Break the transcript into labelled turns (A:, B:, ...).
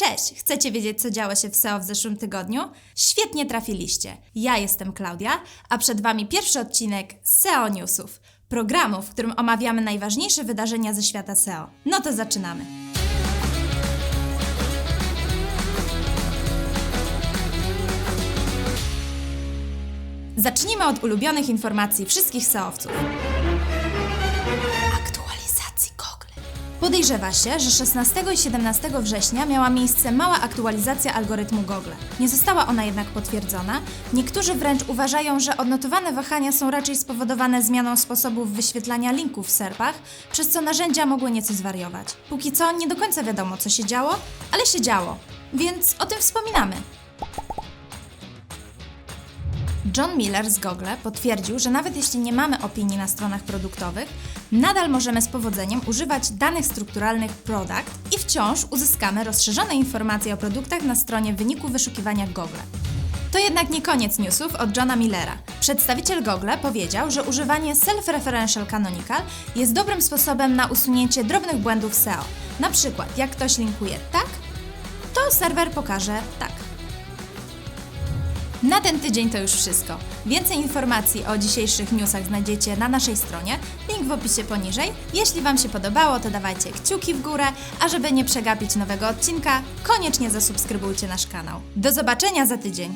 A: Cześć! Chcecie wiedzieć, co działo się w SEO w zeszłym tygodniu? Świetnie trafiliście. Ja jestem Klaudia, a przed Wami pierwszy odcinek SEO Newsów, programu, w którym omawiamy najważniejsze wydarzenia ze świata SEO. No to zaczynamy. Zacznijmy od ulubionych informacji wszystkich SEOwców. Podejrzewa się, że 16 i 17 września miała miejsce mała aktualizacja algorytmu Google. Nie została ona jednak potwierdzona. Niektórzy wręcz uważają, że odnotowane wahania są raczej spowodowane zmianą sposobów wyświetlania linków w SERPach, przez co narzędzia mogły nieco zwariować. Póki co nie do końca wiadomo, co się działo, ale się działo, więc o tym wspominamy. John Miller z Google potwierdził, że nawet jeśli nie mamy opinii na stronach produktowych, nadal możemy z powodzeniem używać danych strukturalnych product i wciąż uzyskamy rozszerzone informacje o produktach na stronie wyniku wyszukiwania Google. To jednak nie koniec newsów od Johna Millera. Przedstawiciel Google powiedział, że używanie self-referential canonical jest dobrym sposobem na usunięcie drobnych błędów SEO. Na przykład, jak ktoś linkuje tak, to serwer pokaże tak. Na ten tydzień to już wszystko. Więcej informacji o dzisiejszych newsach znajdziecie na naszej stronie, link w opisie poniżej. Jeśli Wam się podobało, to dawajcie kciuki w górę, a żeby nie przegapić nowego odcinka, koniecznie zasubskrybujcie nasz kanał. Do zobaczenia za tydzień!